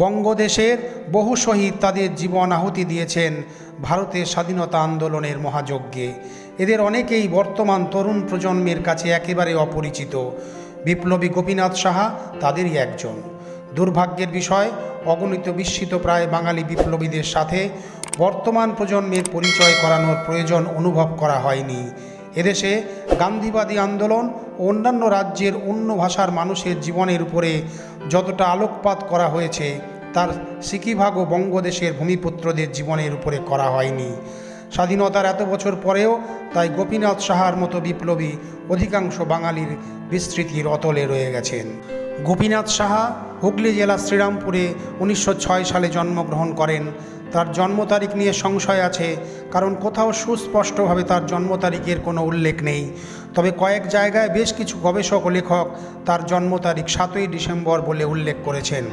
বঙ্গদেশের বহু শহীদ তাদের জীবন আহুতি দিয়েছেন ভারতের স্বাধীনতা আন্দোলনের মহাযজ্ঞে। এদের অনেকেই বর্তমান তরুণ প্রজন্মের কাছে একেবারে অপরিচিত। বিপ্লবী গোপীনাথ সাহা তাদেরই একজন। দুর্ভাগ্যের বিষয়, অগণিত বিস্মিত প্রায় বাঙালি বিপ্লবীদের সাথে বর্তমান প্রজন্মের পরিচয় করানোর প্রয়োজন অনুভব করা হয়নি। এদেশে গান্ধীবাদী আন্দোলন অন্যান্য রাজ্যের অন্য ভাষার মানুষের জীবনের উপরে যতটা আলোকপাত করা হয়েছে তার সিকিভাগ ও বঙ্গদেশের ভূমিপুত্রদের জীবনের উপরে করা হয়নি। স্বাধীনতার এত বছর পরেও তাই গোপীনাথ সাহার মতো বিপ্লবী অধিকাংশ বাঙালির বিস্তৃতির অতলে রয়ে গেছেন। গোপীনাথ সাহা হুগলি জেলা শ্রীরামপুরে উনিশশো ছয় সালে জন্মগ্রহণ করেন। তার জন্ম তারিখ নিয়ে সংশয় আছে, কারণ কোথাও সুস্পষ্টভাবে তার জন্ম তারিখের কোনো উল্লেখ নেই। তবে কয়েক জায়গায় বেশ কিছু গবেষক ও লেখক তার জন্ম তারিখ সাতই ডিসেম্বর বলে উল্লেখ করেছেন।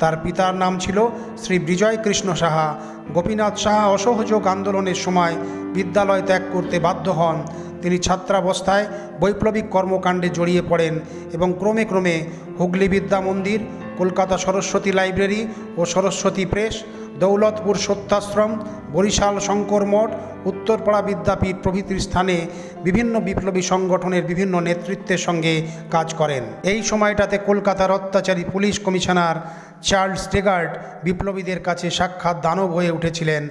তার পিতার নাম ছিল শ্রী বিজয় কৃষ্ণ সাহা। গোপীনাথ সাহা অসহযোগ আন্দোলনের সময় বিদ্যালয় ত্যাগ করতে বাধ্য হন। তিনি ছাত্রাবস্থায় বৈপ্লবিক কর্মকাণ্ডে জড়িয়ে পড়েন এবং ক্রমে ক্রমে হুগলি বিদ্যা মন্দির, কলকাতা সরস্বতী লাইব্রেরি ও সরস্বতী প্রেস দৌলতপুর সত্যাশ্রম, বরিশাল শঙ্কর মঠ, উত্তরপাড়া বিদ্যাপীঠ প্রভৃতির স্থানে বিভিন্ন বিপ্লবী সংগঠনের বিভিন্ন নেতৃত্বের সঙ্গে কাজ করেন। এই সময়টাতে কলকাতার অত্যাচারী পুলিশ কমিশনার চার্লস টেগার্ড বিপ্লবীদের কাছে সাক্ষাৎ দানব হয়ে উঠেছিলেন।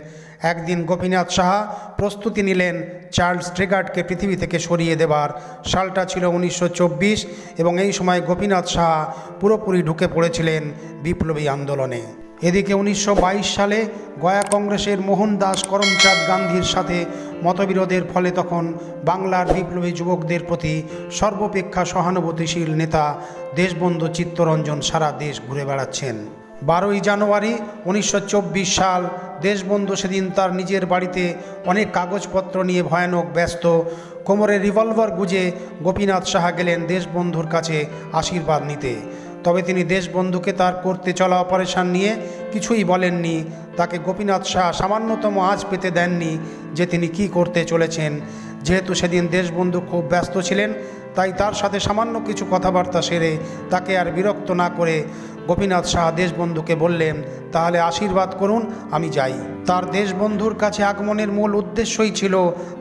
একদিন গোপীনাথ সাহা প্রস্তুতি নিলেন চার্লস ট্রেগার্ডকে পৃথিবী থেকে সরিয়ে দেবার। সালটা ছিল উনিশশো চব্বিশ এবং এই সময় গোপীনাথ সাহা পুরোপুরি ঢুকে পড়েছিলেন বিপ্লবী আন্দোলনে। এদিকে উনিশশো বাইশ সালে গয়া কংগ্রেসের মোহনদাস করমচাঁদ গান্ধীর সাথে মতবিরোধের ফলে তখন বাংলার বিপ্লবী যুবকদের প্রতি সর্বাপেক্ষা সহানুভূতিশীল নেতা দেশবন্ধু চিত্তরঞ্জন সারা দেশ ঘুরে বেড়াচ্ছেন। বারোই জানুয়ারি উনিশশো চব্বিশ সাল দেশবন্ধু সেদিন তার নিজের বাড়িতে অনেক কাগজপত্র নিয়ে ভয়ানক ব্যস্ত কোমরে রিভলভার গুজে গোপীনাথ সাহা গেলেন দেশবন্ধুর কাছে আশীর্বাদ নিতে। তবে তিনি দেশবন্ধুকে তার করতে চলা অপারেশন নিয়ে কিছুই বলেননি। তাকে গোপীনাথ শাহ সামান্যতম আজ পেতে দেননি যে তিনি কি করতে চলেছেন। যেহেতু সেদিন দেশবন্ধু খুব ব্যস্ত ছিলেন, তাই তার সাথে সামান্য কিছু কথাবার্তা সেরে তাকে আর বিরক্ত না করে গোপীনাথ শাহ দেশবন্ধুকে বললেন, তাহলে আশীর্বাদ করুন, আমি যাই। তার দেশবন্ধুর কাছে আগমনের মূল উদ্দেশ্যই ছিল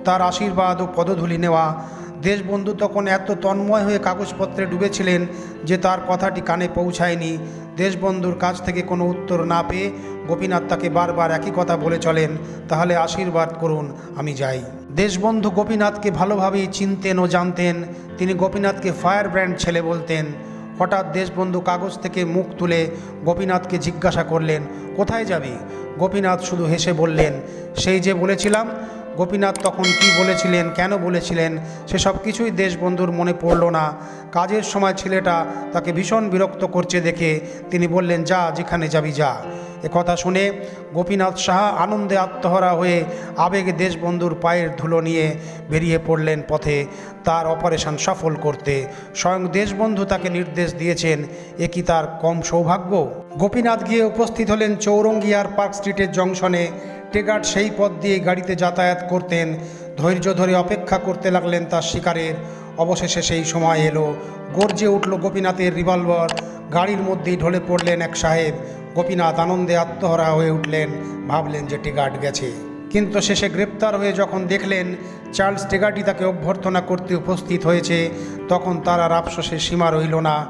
তার আশীর্বাদ ও পদধূলি নেওয়া। দেশবন্ধু তখন এত তন্ময় হয়ে কাগজপত্রে ডুবেছিলেন যে তার কথাটি কানে পৌঁছায়নি। দেশবন্ধুর কাছ থেকে কোনো উত্তর না পেয়ে গোপীনাথ তাকে বারবার একই কথা বলে চলেন, তাহলে আশীর্বাদ করুন, আমি যাই। দেশবন্ধু গোপীনাথকে ভালোভাবেই চিনতেন ও জানতেন। তিনি গোপীনাথকে ফায়ার ব্র্যান্ড ছেলে বলতেন। হঠাৎ দেশবন্ধু কাগজ থেকে মুখ তুলে গোপীনাথকে জিজ্ঞাসা করলেন, কোথায় যাবি? গোপীনাথ শুধু হেসে বললেন, সেই যে বলেছিলাম গোপীনাথ তখন কি বলেছিলেন, কেন বলেছিলেন, সেসব কিছুই দেশবন্ধুর মনে পড়ল না। কাজের সময় ছেলেটা তাকে ভীষণ বিরক্ত করছে দেখে তিনি বললেন, যা, যেখানে যাবি যা। কথা শুনে গোপীনাথ সাহা আনন্দে আত্মহরা হয়ে আবেগে দেশবন্ধুর পায়ের ধুলো নিয়ে বেরিয়ে পড়লেন পথে। তার অপারেশন সফল করতে স্বয়ং দেশবন্ধু তাকে নির্দেশ দিয়েছেন, এ কি তার কম সৌভাগ্য? গোপীনাথ গিয়ে উপস্থিত হলেন চৌরঙ্গিয়ার পার্ক স্ট্রিটের জংশনে। টেগার্ড সেই পথ দিয়ে গাড়িতে যাতায়াত করতেন। ধৈর্য ধরে অপেক্ষা করতে লাগলেন তার শিকারের। অবশেষে সেই সময় এলো। গর্জে উঠল গোপীনাথের রিভলভার। গাড়ির মধ্যেই ঢলে পড়লেন এক সাহেব। গোপীনাথ আনন্দে আত্মহরা হয়ে উঠলেন। ভাবলেন যে টেগার্ড গেছে। কিন্তু শেষে গ্রেপ্তার হয়ে যখন দেখলেন চার্লস টেগার্ডি তাকে অভ্যর্থনা করতে উপস্থিত হয়েছে, তখন তার আর আফসোসের সীমা রইল না।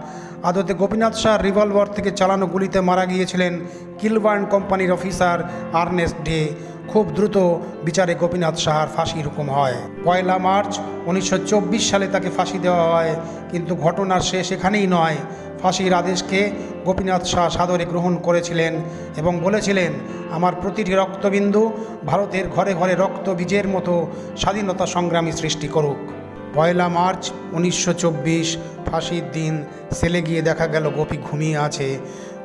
আদতে গোপীনাথ শাহ রিভলভার থেকে চালানো গুলিতে মারা গিয়েছিলেন কিলবার্ন কোম্পানির অফিসার আর্নেস্ট ডে। খুব দ্রুত বিচারে গোপীনাথ সাহার ফাঁসির হুকুম হয়। পয়লা মার্চ উনিশশো চব্বিশ সালে তাকে ফাঁসি দেওয়া হয়, কিন্তু ঘটনার শেষ এখানেই নয়। ফাঁসির আদেশকে গোপীনাথ শাহ সাদরে গ্রহণ করেছিলেন এবং বলেছিলেন, আমার প্রতিটি রক্তবিন্দু ভারতের ঘরে ঘরে রক্ত বীজের মতো স্বাধীনতা সংগ্রামী সৃষ্টি করুক। পয়লা মার্চ উনিশশো চব্বিশ ফাঁসির দিন সেলে গিয়ে দেখা গেল গোপী ঘুমিয়ে আছে।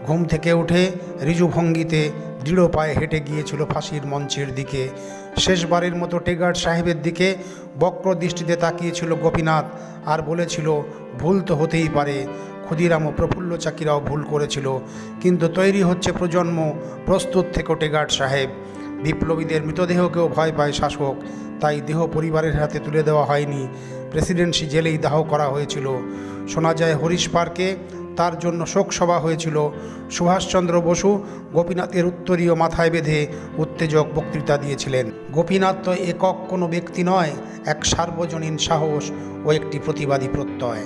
ঘুম থেকে উঠে রিজু ভঙ্গিতে দৃঢ় পায়ে হেঁটে গিয়েছিল ফাঁসির মঞ্চের দিকে। শেষবারের মতো টেগার্ড সাহেবের দিকে বক্র দৃষ্টিতে তাকিয়েছিল গোপীনাথ আর বলেছিল, ভুল তো হতেই পারে। ক্ষুদিরাম ও প্রফুল্ল চাকিরাও ভুল করেছিল। কিন্তু তৈরি হচ্ছে প্রজন্ম প্রস্তুত থেকে টেগার্ড সাহেব। বিপ্লবীদের মৃতদেহকেও ভয় পায় শাসক, তাই দেহ পরিবারের হাতে তুলে দেওয়া হয়নি। প্রেসিডেন্সি জেলেই দাহ করা হয়েছিল। শোনা যায়, হরিশ পার্কে তার জন্য শোকসভা হয়েছিল। সুভাষচন্দ্র বসু গোপীনাথের উত্তরীয় মাথায় বেঁধে উত্তেজক বক্তৃতা দিয়েছিলেন। গোপীনাথ তো একক কোনো ব্যক্তি নয়, এক সার্বজনীন সাহস ও একটি প্রতিবাদী প্রত্যয়।